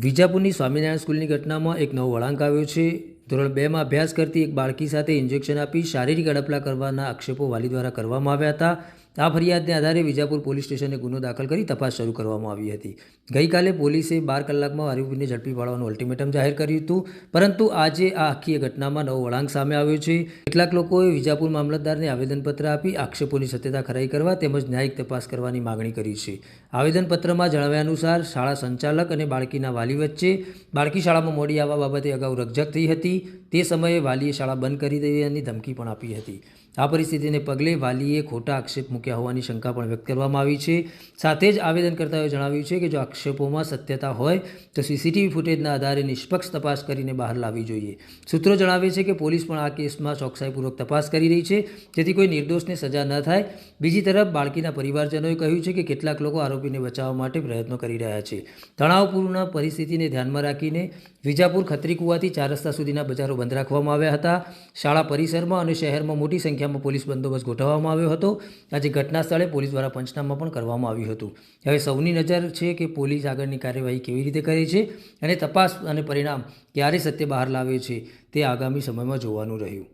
વિજાપુરની સ્વામિનારાયણ સ્કૂલની ઘટનામાં એક નવો વળાંક આવ્યો છે. ધોરણ બેમાં અભ્યાસ કરતી એક બાળકી સાથે ઇન્જેક્શન આપી શારીરિક અડપલા કરવાના આક્ષેપો વાલી દ્વારા કરવામાં આવ્યા હતા. આ ફરિયાદને આધારે વિજાપુર પોલીસ સ્ટેશને ગુનો દાખલ કરી તપાસ શરૂ કરવામાં આવી હતી. ગઈકાલે પોલીસે બાર કલાકમાં આરોપીને ઝડપી પાડવાનું અલ્ટિમેટમ જાહેર કર્યું હતું. પરંતુ આજે આ આખી ઘટનામાં નવો વળાંક સામે આવ્યો છે. કેટલાક લોકોએ વિજાપુર મામલતદારને આવેદનપત્ર આપી આક્ષેપોની સત્યતા ખરાઈ કરવા તેમજ ન્યાયિક તપાસ કરવાની માગણી કરી છે. આવેદનપત્રમાં જણાવ્યા અનુસાર શાળા સંચાલક અને બાળકીના વાલી વચ્ચે બાળકી શાળામાં મોડી આવવા બાબતે અગાઉ રકઝક થઈ હતી. તે સમયે વાલીએ શાળા બંધ કરી દેવાની ધમકી પણ આપી હતી. આ પરિસ્થિતિને પગલે વાલીએ ખોટા આક્ષેપ મૂક્યા હોવાની શંકા પણ વ્યક્ત કરવામાં આવી છે. સાથે જ આવેદનકર્તાઓએ જણાવ્યું છે કે જો આક્ષેપોમાં સત્યતા હોય, તો સીસીટીવી ફૂટેજના આધારે નિષ્પક્ષ તપાસ કરીને બહાર લાવવી જોઈએ. સૂત્રો જણાવે છે કે પોલીસ પણ આ કેસમાં ચોકસાઈપૂર્વક તપાસ કરી રહી છે. જેથી કોઈ નિર્દોષને સજા ન થાય. બીજી તરફ, બાળકીના પરિવારજનોએ કહ્યું છે કે કેટલાક લોકો આરોપીને બચાવવા માટે પ્રયત્નો કરી રહ્યા છે. તણાવપૂર્ણ પરિસ્થિતિને ધ્યાનમાં રાખીને વિજાપુર ખત્રી કુવાથી ચાર રસ્તા સુધીના બજારો બંધ રાખવામાં આવ્યા હતા. શાળા પરિસરમાં અને શહેરમાં મોટી સંખ્યામાં પોલીસ બંદોબસ્ત ગોઠવવામાં આવ્યો હતો. આજે ઘટના સ્થળે પોલીસ દ્વારા પંચનામા પણ કરવામાં આવ્યું હતું. હવે સૌની નજર છે કે પોલીસ આગળની કાર્યવાહી કેવી રીતે કરે છે અને તપાસ અને પરિણામ ક્યારે સત્ય બહાર લાવે છે તે આગામી સમયમાં જોવાનું રહ્યું.